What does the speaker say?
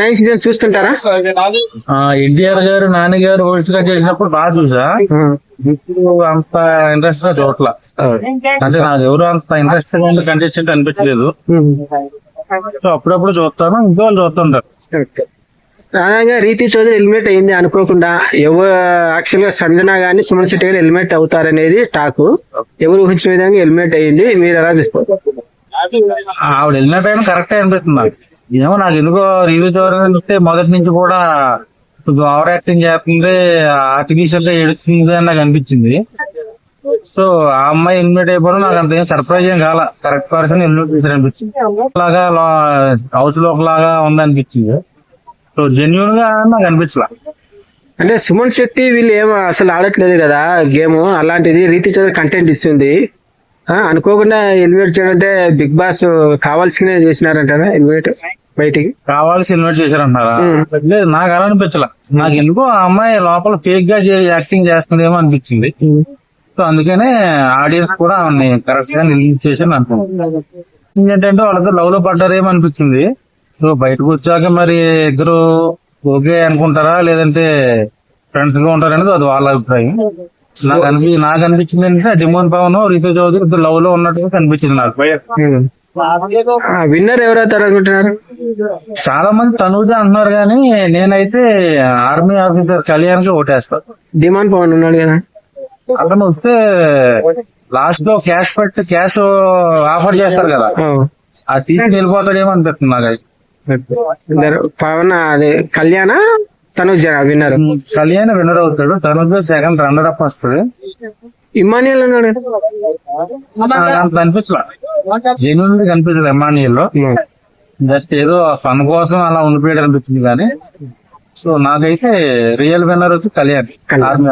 Nine season చూస్తుంటారా? NTR గారు నాన్నగారు హోస్ట్గా చేసినప్పుడు బాగా చూసా. ఇప్పుడు అంత ఇంట్రెస్ట్గా చూడట్ల అంటే నాకు ఎవరు అంత ఇంట్రెస్ట్గా ఉండే కంటెస్టెంట్ అనిపించలేదు. సో అప్పుడప్పుడు చూస్తాను ఇంకో వాళ్ళు చూస్తుంటారు. రాగా రీతి చౌదరి ఎలిమినేట్ అయింది అనుకోకుండా ఎవరు యాక్చువల్గా సంజన గాని సుమన్ శెట్టి గారు ఎలిమినేట్ అవుతారనేది టాక్ ఎవరు ఊహించిన విధంగా ఎలిమినేట్ అయింది మీరు ఎలా చూస్తారు? ఆవిడ వెళ్ళిన టైం కరెక్టే అనిపిస్తుంది నాకు. ఏమో నాకు ఎందుకో రివ్యూ చూస్తే మొదటి నుంచి కూడా ఓవర్ యాక్టింగ్ చేస్తుంది ఆర్టిఫిషియల్గా ఎడుతుంది అని నాకు అనిపించింది. సో ఆ అమ్మాయి ఎలిమినేట్ అయిపోవడం నాకు అంత ఏం సర్ప్రైజ్ ఏం కాల. కరెక్ట్ పర్సన్ ఎలిమినేట్ చేశారు అనిపించింది లాగా హౌస్లో ఒకలాగా ఉంది అనిపించింది సో జెన్యున్గా నాకు అనిపించలా. అంటే సుమన్ శెట్టి వీళ్ళు ఏమో అసలు ఆడట్లేదు కదా గేమ్ అలాంటిది రీతి చౌదరి కంటెంట్ ఇస్తుంది. అనుకోకుండా ఎలిమినేట్ చేయడం అంటే బిగ్ బాస్ కావాల్సిన చేసినారంట ఎలిమినేట్ బయటికి? కావాల్సి ఇన్వైట్ చేశారంటారా లేదు నాకు అలా అనిపించలా. నాకు ఎందుకో ఆ అమ్మాయి లోపల ఫేక్గా యాక్టింగ్ చేస్తుందేమో అనిపించింది. సో అందుకనే ఆడియన్స్ కూడా ఆమె కరెక్ట్గా నిలిచి చేసి అనుకుంటున్నాను ఏంటంటే వాళ్ళతో లవ్లో పడ్డారేమో అనిపించింది. సో బయటకు వచ్చాక మరి ఇద్దరు ఓకే అనుకుంటారా? లేదంటే ఫ్రెండ్స్గా ఉంటారా అనేది అది వాళ్ళ అభిప్రాయం. నాకు అనిపి నాకు అనిపించింది ఏంటంటే డిమోన్ పవన్ రీతో చౌదరి ఇద్దరు లవ్లో ఉన్నట్టుగా కనిపించింది నాకు. విన్నర్ ఎవరవుతారు అనుకుంటున్నారు? చాలా మంది తనూజ అంటున్నారు కానీ నేనైతే ఆర్మీ ఆఫీసర్ కళ్యాణ్కి ఓటేస్తాను డిమాండ్ పవన్ ఉన్నాడు కదా? అతను వస్తే లాస్ట్లో క్యాష్ పెట్టి క్యాష్ ఆఫర్ చేస్తారు కదా. ఆ. అది తీసుకుని వెళ్ళిపోతాడేమో అనిపిస్తుంది నాకు పవన్ అదే కళ్యాణ తను విన్నర్? కళ్యాణ్ విన్నర్ అవుతాడు తనుజ సెకండ్ రన్నర్ అప్ వస్తుంది. ఇమానియల్ ఉన్నాడు కదా? నాకు అంత అనిపించలే. జెన్యున్ కనిపించదు ఎమానియల్లో జస్ట్ ఏదో ఫన్ కోసం అలా ఉండిపోయాడు అనిపించింది కానీ సో నాకైతే రియల్ విన్నర్ వచ్చి కళ్యాణ్ ఆర్మీ.